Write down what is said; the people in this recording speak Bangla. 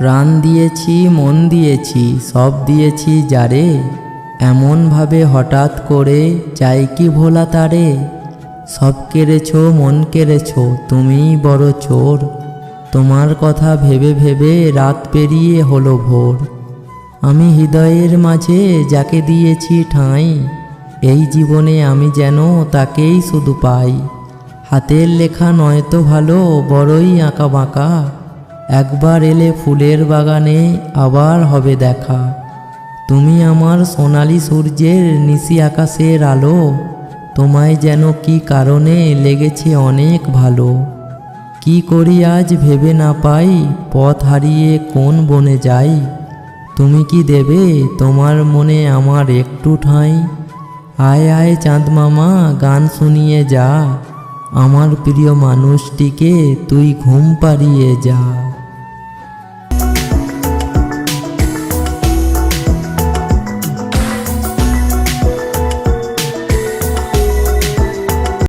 প্রাণ দিয়েছি, মন দিয়েছি, সব দিয়েছি যারে? এমনভাবে হঠাৎ করে চাই কি ভোলা তারে? সব কেড়েছ, মন কেড়েছ, তুমিই বড় চোর। তোমার কথা ভেবে ভেবে রাত পেরিয়ে হলো ভোর। আমি হৃদয়ের মাঝে যাকে দিয়েছি ঠাঁই, এই জীবনে আমি যেন তাকেই শুধু পাই। হাতের লেখা নয়তো ভালো, বড়ই আঁকা বাঁকা। একবার এলে ফুলের বাগানে আবার হবে দেখা। তুমি আমার সোনালি সূর্যের নিশি আকাশের আলো, তোমায় যেন কি কারণে লেগেছে অনেক ভালো। কি করি আজ ভেবে না পাই, পথ হারিয়ে কোন বনে যাই। তুমি কি দেবে তোমার মনে আমার একটু ঠাঁই? আয় আয় চাঁদ মামা, গান শুনিয়ে যা। আমার প্রিয় মানুষটিকে তুই ঘুম পাড়িয়ে যা।